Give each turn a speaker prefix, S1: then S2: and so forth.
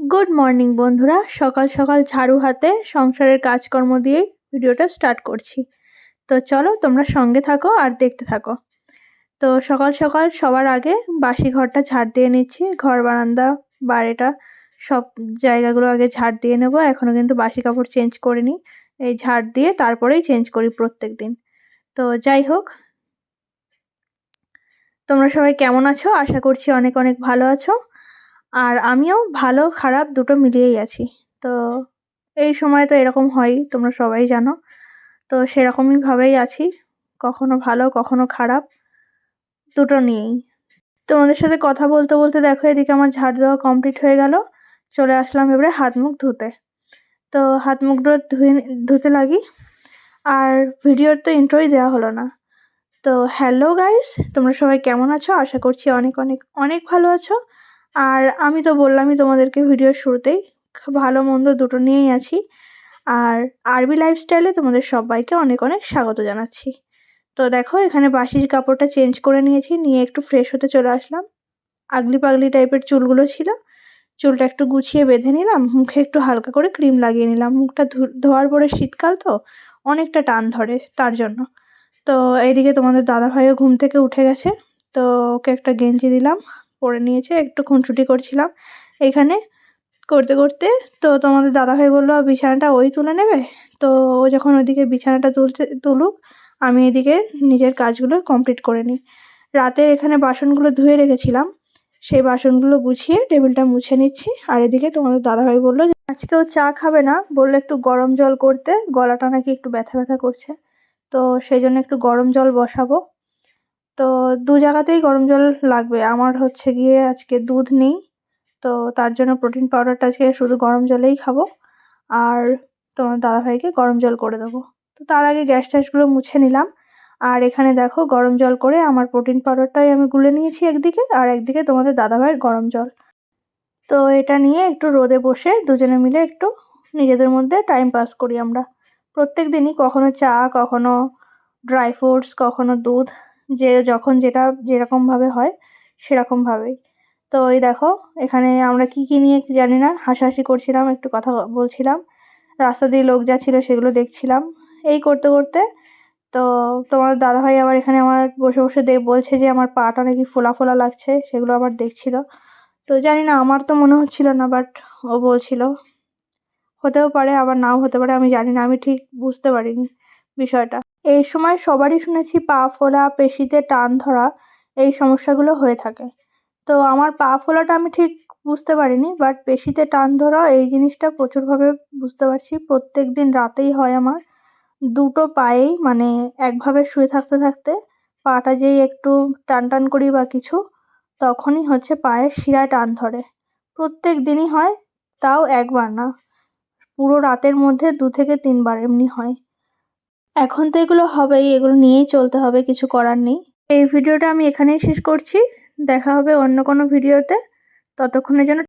S1: Good morning বন্ধুরা। সকাল সকাল ঝাড়ু হাতে সংসারের কাজকর্ম দিয়েই ভিডিওটা স্টার্ট করছি। তো চলো তোমরা সঙ্গে থাকো আর দেখতে থাকো। তো সকাল সকাল সবার আগে বাসি ঘরটা ঝাড় দিয়ে নিচ্ছি। ঘর, বারান্দা, বাড়িটা সব জায়গাগুলো আগে ঝাড় দিয়ে নেব। এখনও কিন্তু বাসি কাপড় চেঞ্জ করিনি। এই ঝাড় দিয়ে তারপরেই চেঞ্জ করি প্রত্যেক দিন। তো যাই হোক, তোমরা সবাই কেমন আছো? আশা করছি অনেক অনেক ভালো আছো। আর আমিও ভালো, খারাপ দুটো মিলিয়েই আছি। তো এই সময় তো এরকম হয়ই তোমরা সবাই জানো। তো সেরকমইভাবেই আছি, কখনো ভালো, কখনো খারাপ, দুটো নিয়েই। তোমাদের সাথে কথা বলতে বলতে দেখো, এদিকে আমার ঝাড় দেওয়া কমপ্লিট হয়ে গেল। চলে আসলাম এবারে হাত মুখ ধুতে। তো হাত মুখগুলো ধুয়ে ধুতে লাগি। আর ভিডিওর তো ইন্ট্রোই দেওয়া হলো না। তো হ্যালো গাইস তোমরা সবাই কেমন আছো? আশা করছি অনেক অনেক অনেক ভালো আছো। আর আমি তো বললামই তোমাদেরকে ভিডিওর শুরুতেই ভালো মন্দ দুটো নিয়েই আছি। আর আরবি লাইফস্টাইলে তোমাদের সবাইকে অনেক অনেক স্বাগত জানাচ্ছি। তো দেখো, এখানে বাসির কাপড়টা চেঞ্জ করে নিয়েছি, নিয়ে একটু ফ্রেশ হতে চলে আসলাম। আগলি পাগলি টাইপের চুলগুলো ছিল। চুলটা একটু গুছিয়ে বেঁধে নিলাম, মুখে একটু হালকা করে ক্রিম লাগিয়ে নিলাম। মুখটা ধোয়ার পরে শীতকাল তো, অনেকটা টান ধরে তার জন্য। তো এইদিকে তোমাদের দাদাভাইও ঘুম থেকে উঠে গেছে, তো ওকে একটা গেঞ্জি দিলাম। পরে নিয়েছে একটু খুনসুটি করছিলাম। এখানে করতে করতে তো তোমাদের দাদাভাই বলল, বিছানাটা ওই তুলে নেবে? তো ও যখন ওইদিকে বিছানাটা তুলতে তুলুক, আমি এদিকে নিজের কাজগুলো কমপ্লিট করে নিই। রাতে এখানে বাসনগুলো ধুয়ে রেখেছিলাম। সেই বাসনগুলো গুছিয়ে টেবিলটা মুছে নিচ্ছি। আর এদিকে তোমাদের দাদাভাই বলল যে আজকেও চা খাবে না। বলল, একটু গরম জল করতে। গলাটা নাকি একটু ব্যথা ব্যথা করছে। তো সেই জন্য একটু গরম জল বসাবো। তো দু জায়গাতেই গরম জল লাগবে। আমার হচ্ছে গিয়ে আজকে দুধ নেই, তো তার জন্য প্রোটিন পাউডারটা আজকে শুধু গরম জলেই খাব আর তোমার দাদাভাইকে গরম জল করে দেবো। তো তার আগে গ্যাস ট্যাসগুলো মুছে নিলাম। আর এখানে দেখো গরম জল করে আমার প্রোটিন পাউডারটাই আমি গুলে নিয়েছি একদিকে আর একদিকে তোমাদের দাদাভাইয়ের গরম জল। তো এটা নিয়ে একটু রোদে বসে দুজনে মিলে একটু নিজেদের মধ্যে টাইম পাস করি আমরা। প্রত্যেক দিনই কখনো চা, কখনো ড্রাই ফ্রুটস কখনো দুধ যে যখন যেটা যেরকমভাবে হয় সেরকমভাবেই তো ওই দেখো, এখানে আমরা কি কী নিয়ে জানি না, হাসাহাসি করছিলাম, একটু কথা বলছিলাম। রাস্তা দিয়ে লোক যাচ্ছিল, সেগুলো দেখছিলাম। এই করতে করতে তো তোমার দাদাভাই আবার এখানে আমার বসে বসে দেখ বলছে যে আমার পাটা নাকি ফোলা ফোলা লাগছে, সেগুলো আবার দেখছিল। তো জানি না, আমার তো মনে হচ্ছিল না বাট ও বলছিল। হতেও পারে, আবার নাও হতে পারে, আমি জানি না, আমি ঠিক বুঝতে পারিনি বিষয়টা। এই সময় সবারই শুনেছি পা ফোলা, পেশিতে টান ধরা, এই সমস্যাগুলো হয়ে থাকে। তো আমার পা ফোলাটা আমি ঠিক বুঝতে পারিনি বাট পেশিতে টান ধরা, এই জিনিসটা প্রচুরভাবে বুঝতে পারছি। প্রত্যেক দিন রাতেই হয় আমার। দুটো পায়েই মানে একভাবে শুয়ে থাকতে থাকতে পাটা যেই একটু টান টান করি বা কিছু, তখনই হচ্ছে পায়ের শিরায় টান ধরে। প্রত্যেক দিনই হয়, তাও একবার না। পুরো রাতের মধ্যে দু থেকে তিনবার এমনি হয়। এখন তো এগুলো হবেই, এগুলো নিয়েই চলতে হবে, কিছু করার নেই। এই ভিডিওটা আমি এখানেই শেষ করছি। দেখা হবে অন্য কোনো ভিডিওতে। ততক্ষণের জন্য